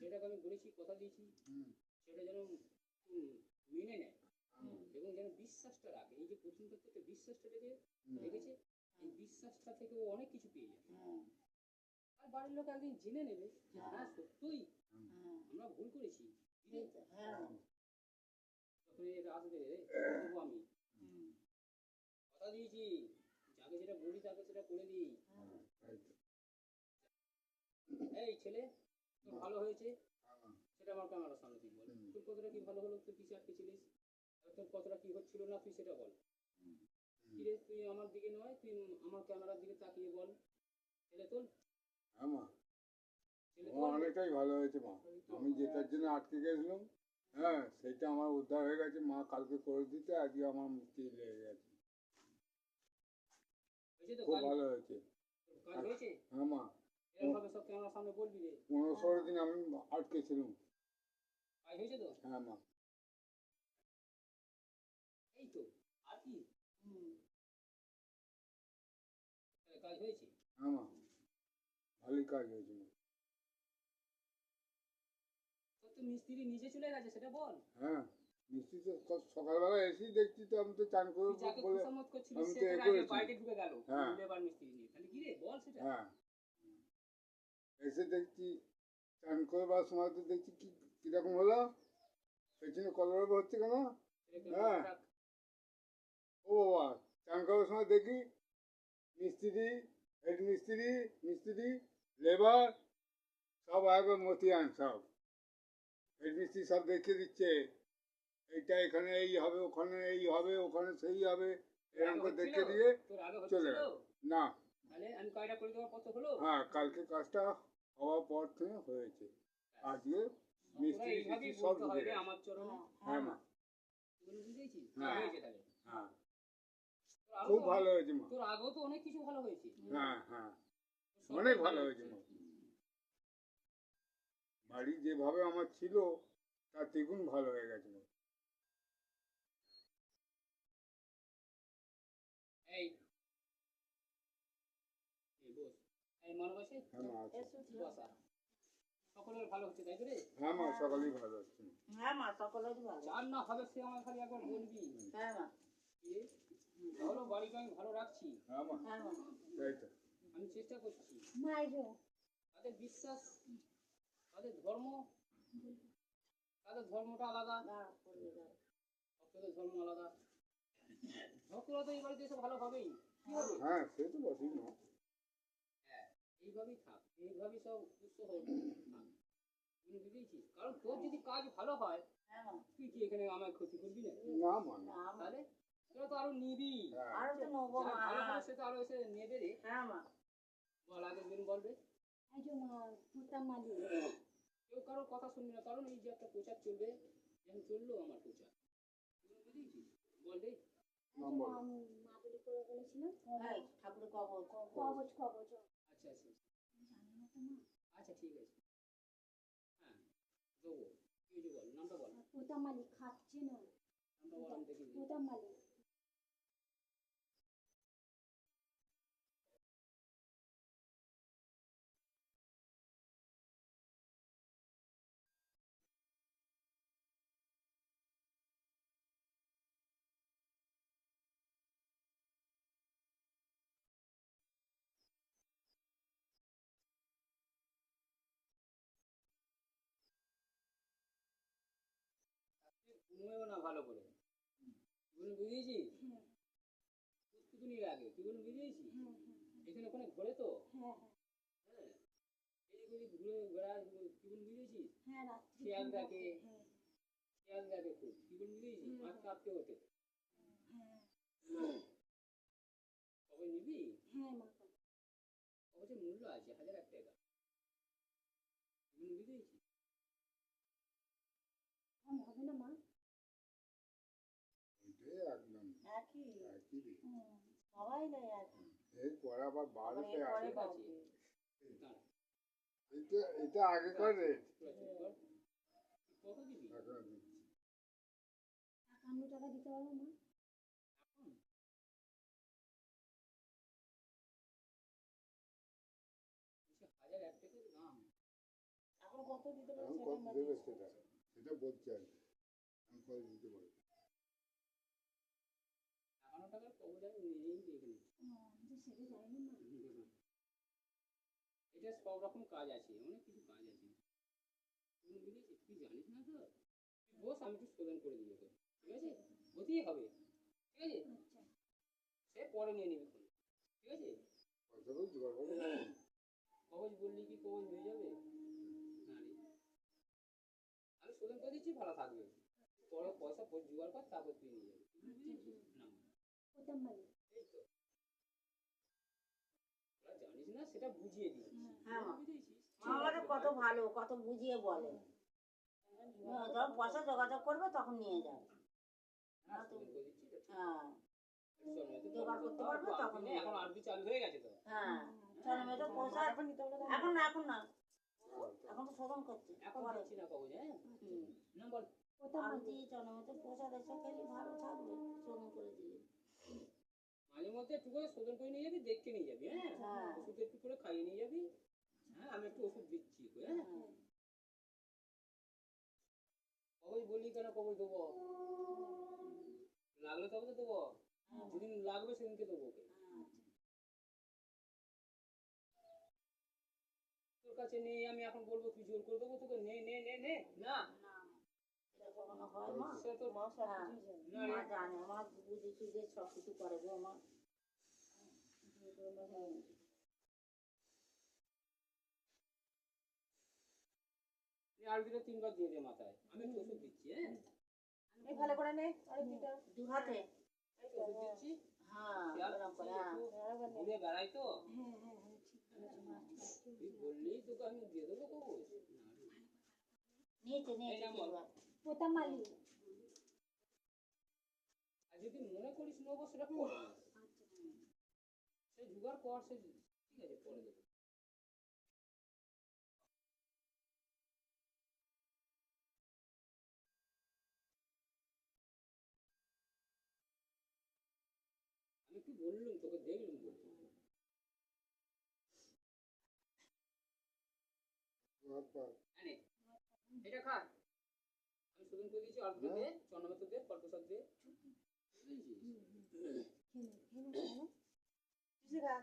সেটাকে আমি বলেছি কথা দিয়েছি। সেটা যেন মেনে নেয়। এবং যেন বিশ্বাসটা রাখে। এই যে ক্ষেত্রে বিশ্বাসটা রেখে হুম। রেখেছে এই বিশ্বাসটা থেকে ও অনেক কিছু পেয়ে যাবে। হ্যাঁ আর বাড়ির লোক একদিন জেনে নেবে হ্যাঁ সত্যই হ্যাঁ আমরা ভুল করেছি। হ্যাঁ। যখন এটা আসবে রে আমি। কথা দিয়েছি। যাকে যেটা বলি তাকে সেটা করে দিই। হ্যাঁ। এই ছেলে ভালো হয়েছে হ্যাঁ সেটা আমার ক্যামেরার সামনে তুই বল। তোর কতটা কি ভালো হলো তুই কিসে আটকেছিলিস আর তোর কতটা কি হচ্ছিল না তুই সেটা বল। কি রে তুই আমার দিকে নয় তুই আমার ক্যামেরার দিকে তাকিয়ে বল। ছেলে তোর? হ্যাঁ অনেকটাই ভালো হয়েছে মা। আমি যেটার জন্য আটকে গেছিলাম হ্যাঁ সেটা আমার উদ্ধার হয়ে গেছে। মা কালকে করে দিতে আজকে আমার মুক্তি লেগে গেছে। খুব ভালো হয়েছে? হ্যাঁ মা। পনেরো ষোলো দিন আমি আটকে ছিলাম হ্যাঁ মা। এই তো আর কি? কাজ হয়েছে? হ্যাঁ মা। ভালোই কাজ হয়েছে মা। তোর তো মিস্ত্রি নিজে চলে গেছে সেটা বল। হ্যাঁ তো সকালবেলা এসেই দেখছি তো আমি তো চান করে বলে আমি তো এ করেছি। বাড়িতে ঢুকে গেল হ্যাঁ। মিস্ত্রি নিয়ে। তাহলে কি রে বল সেটা। হ্যাঁ। এসে দেখছি চান করবার সময় তো দেখছি কি কীরকম হলো? পেছনে কলরব হচ্ছে কেন? হ্যাঁ। ও বাবা চান করার সময় দেখি মিস্ত্রি হেড মিস্ত্রি মিস্ত্রি লেবার সব একবার মতিয়ান সব। হেড মিস্ত্রি সব দেখিয়ে দিচ্ছে এইটা এখানে এই হবে ওখানে এই হবে ওখানে সেই হবে এরকম করে? দেখিয়ে দিয়ে চলে গেল। না। করে হ্যাঁ কালকে কাজটা হওয়ার পর থেকে হয়েছে আজকে সব ঢুকে গেছে আমার চরণে। হ্যাঁ মা। হ্যাঁ। হ্যাঁ খুব ভালো হয়েছে মা। তোর আগেও তো অনেক কিছু ভালো হয়েছে। হ্যাঁ। হ্যাঁ অনেক ভালো হয়েছে মা। বাড়ি যেভাবে আমার ছিল তার দ্বিগুণ ভালো হয়ে গেছে মা এই এই বস হ্যাঁ মা আছে। এসো ঠিক বসা। সকলের ভালো হচ্ছে তাই তো হ্যাঁ মা সকালেই ভালো হচ্ছে হ্যাঁ মা সকলেরই ভালো। যার না হবে সে আমার খালি একবার বলবি। হ্যাঁ মা। কি? রে? আমি ভালো রাখছি। হ্যাঁ মা। হ্যাঁ মা। তো। আমি চেষ্টা করছি। তাদের বিশ্বাস তাদের ধর্ম তাদের ধর্মটা আলাদা। ভক্তদের ধর্ম আলাদা। ভক্তরা তো এই বাড়িতে এসে ভালো হবেই। হ্যাঁ সে তো বটেই মা। হ্যাঁ এইভাবেই থাক এইভাবেই সব সুস্থ হয়ে থাক। তুমি বুঝেছিস কারণ তোর যদি কাজ ভালো হয় হ্যাঁ তুই কি এখানে আমার ক্ষতি করবি না মা মা। তাহলে তোরা তো আরও নিবি। হ্যাঁ। আরও তো নেব মা। সে তো আরও এসে নেবে রে। হ্যাঁ মা। বল আগের দিন বলবে এই যে মালি কেউ কারোর কথা শুনবি না। কারণ এই যে একটা প্রচার চলবে যেমন চলল আমার প্রচার। বুঝেছিস বল রে। নম্বর মাদুরি করে বলেছিলাম হ্যাঁ। ঠাকুর কবর কবচ কবচ। আচ্ছা আচ্ছা আচ্ছা ঠিক আছে। হ্যাঁ দেবো হয়েছে বল নামটা বল। পোতামালি খাচ্ছে না। নামটা বল ঘুমোও না ভালো করে। কি বলুন বুঝিয়েছিস কুতকুতুনি লাগে কি বলুন বুঝিয়েছিস এখানে ওখানে ঘোরে তো? হ্যাঁ হ্যাঁ। এদিক ওদিক ঘুরে বেড়ায় কি বলুন বুঝিয়েছিস হ্যাঁ রাত্রি খেয়াল রাখে হ্যাঁ। খেয়াল রাখে খুব। কি বলুন বুঝিয়েছিস আর কাঁপতে ওঠে হ্যাঁ। কবে নিবি? হ্যাঁ অবশ্যই মূল্য আছে হাজার এক টাকা কি বলুন বুঝিয়েছিস কি রে? সবাই আর কি। এরপর আবার এটা এটা আগেকার রেট। কত দিবি। একান্ন টাকা দিতে পারব মা এখন বলছে, হাজার এক টাকার দাম এখন কত দিতে পারবে সেটা বলছি। আমি কত দিতে পারব একান্ন টাকার কবজ আমি নেই দেখি যে সেটা যায়নি মা সব রকম কাজ আছে অনেক কিছু কাজ আছে তুই জানিস না তো বস আমি একটু শোধন করে দিই ওকে ঠিক আছে হতেই হবে ঠিক আছে সে পরে নিয়ে নিবি ঠিক আছে কবজ বললি কি কবজ হয়ে যাবে আমি শোধন করে দিচ্ছি ভালো থাকবে পরে পয়সা জোগাড় কর তারপর তুই নিয়ে যাবি কত ভালো কত বুঝিয়ে বলে। হ্যাঁ, যখন পয়সা যোগাযোগ করবে তখন নিয়ে যাবে। হ্যাঁ হ্যাঁ। এখন শোধন করছে ভালো থাকবে করে দিলে মাঝে মধ্যে একটু করে শোধন করে নিয়ে যাবি দেখে নিয়ে যাবি হ্যাঁ? হ্যাঁ। ওষুধ একটু করে খাইয়ে নিয়ে যাবি। হ্যাঁ আমি একটু ওষুধ দিচ্ছি হ্যাঁ? হ্যাঁ। কবজ বললি কেন কবজ দেবো? লাগলে তবে তো দেবো। যেদিন লাগবে সেদিনকে দেবো ওকে। তোর কাছে নেই আমি এখন বলব তুই জোর করে দেবো তোকে নে নে নে নে। না। হয় মা। সে তোর মা সব হ্যাঁ। না মা জানে। মা বুঝে সুঝে সব কিছু করে গো মা। আর দিলে তিনবার দিয়ে দে মাথায়। আমি একটু ওষুধ দিচ্ছি হ্যাঁ? এই ভালো করে নে। আরে দুটা দু হাতে। ওষুধ দিচ্ছি। হ্যাঁ এরকম করে রাখছিস হ্যাঁ। ঘুরে বেড়াই তো। হ্যাঁ হ্যাঁ ঠিক তোকে আমি দিয়ে দেবো কবজ। নিয়েছে নিয়েছে বাড়ি আর যদি মনে করিস নেব সেটা নিস। সে জোগাড় কর সে ঠিক আছে পরে দেবো আমি কি বললুম তোকে দেখলুম এটা খা। আমি করে দিয়েছি অল্প দে চন্দ্রমতো দে ফল প্রসাদ দে বুঝেছিস? খেলো খেলো খেলো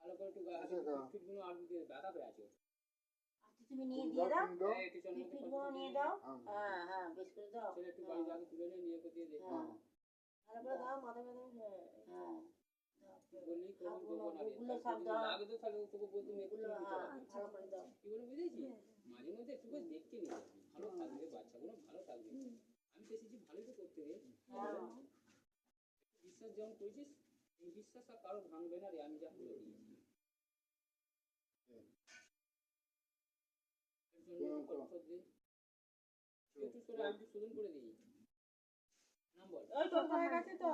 ভালো করে একটু আচ্ছা। ফিটগুলো আলু দিয়ে ব্যথা হয়ে আছে। আচ্ছা, তুমি নিয়ে দিয়ে দাও। নিয়ে দাও। হ্যাঁ। হ্যাঁ। হ্যাঁ বেশ করে দাও। ছেলে একটু বাড়ি তুলে নিয়ে নিয়ে দিয়ে দে। হ্যাঁ। ভালো করে দাও মাথা ব্যথা হ্যাঁ। হ্যাঁ হবে। ভালো করে দাও। কি বলে বুঝেছিস মাঝে মধ্যে একটু দেখতে নিয়ে ভালো থাকবে বাচ্চাগুলো ভালো থাকবে। আমি তো ভালোই তো করতে রে। হ্যাঁ। একটু বিশ্বাস যেমন করেছিস এই বিশ্বাস আর কারও ভাঙবে না রে আমি যা করে দিয়েছি। একটু কষ্ট দে। তুই একটু সরে আমি শোধন করে দিই। নাম বল। ওই তো হয়ে গেছে তো।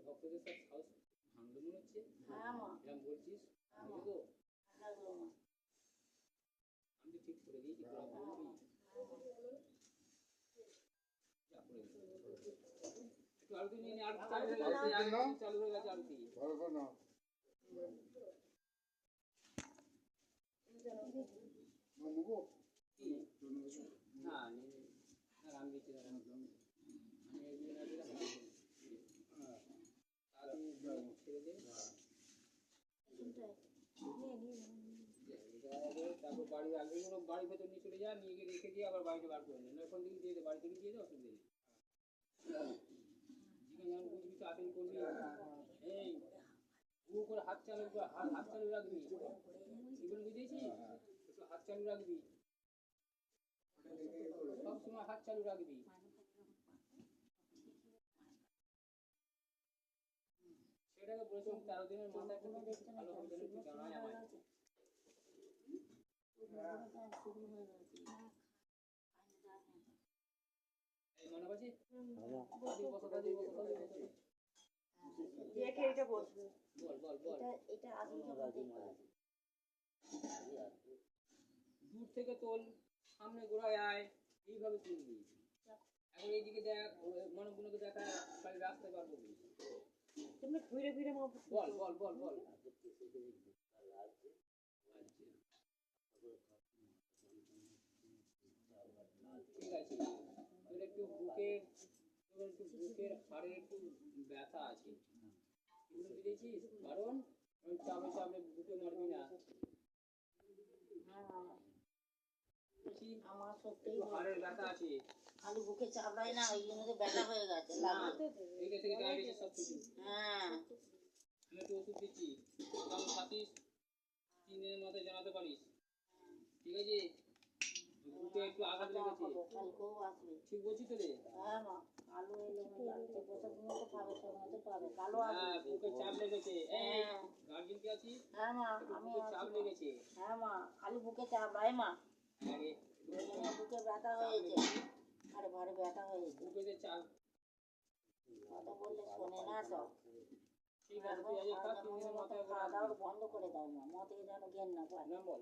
ভক্তদের সব সাহস ভাঙলো মনে হচ্ছে? এরকম বলছিস আমি তো ঠিক করে দিয়েছি তোরা বলবি যা করে দে। আরতি নিয়ে নে, আরতি চালু হয়ে গেছে। চালু হয়ে গেছে আরতি। ভালো করে নাও। তারপর বাড়ি আসবে কোনো বাড়ি ভেতর নিয়ে চলে যা নিয়ে গিয়ে রেখে দিয়ে আবার বাড়িতে বার করে নে না ওখান থেকে দিয়ে দে বাড়ি থেকে দিয়ে দে অসুবিধা নেই করে হাত চালু রাখবি এগুলো বুঝেছিস হাত এটাকে বলেছিলাম তেরো দিনের মাথায় কোনো ভালো দূর থেকে তোল সামনে ঘোরায় আয় এইভাবে তুলবি এখন এইদিকে দেখ মনগুলোকে দেখা খালি রাস্তায় পারব কি? তুমি ঘুরে ঘুরে মা বল বল বল বল। ঠিক আছে। একটু বুকে একটু বুকের হাড়ে একটু ব্যথা আছে। এগুলো বুঝেছিস কারণ চাপে চাপে বুকে মারবি না। হ্যাঁ আমার সত্যি হাড়ের ব্যথা আছে। খালি বুকে চাপড়াই না ওই জন্য তো ব্যথা হয়ে গেছে সব কিছু হ্যাঁ। আমি একটু ওষুধ দিচ্ছি। থাকিস তিন দিনের মধ্যে জানাতে পারিস। ঠিক আছে? বুকে একটু আঘাত লেগেছে। কালকেও আসবে। ঠিক বলছি তো রে? হ্যাঁ মা। কালো এলো না বসে তুমি তো পাবে সময় পাবে। কালো হ্যাঁ আসবে। বুকে চাপ লেগেছে। এই হ্যাঁ। কি আছিস? হ্যাঁ মা আমি চাপ লেগেছে। হ্যাঁ মা খালি বুকে মা। হ্যাঁ রে বুকে ব্যথা হয়েছে। আরে ভারী ব্যথা হয়েছে। বুকে যে চাপ। কথা বললে শোনে না তো ঠিক আছে তুই আজ খাওয়া দাওয়া বন্ধ করে দাও মা। মা থেকে যেন জ্ঞান না পায়। নাম বল।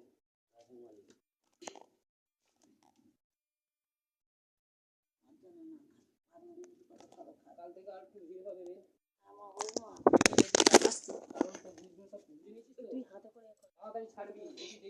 তুই হাতে করে মনে করবি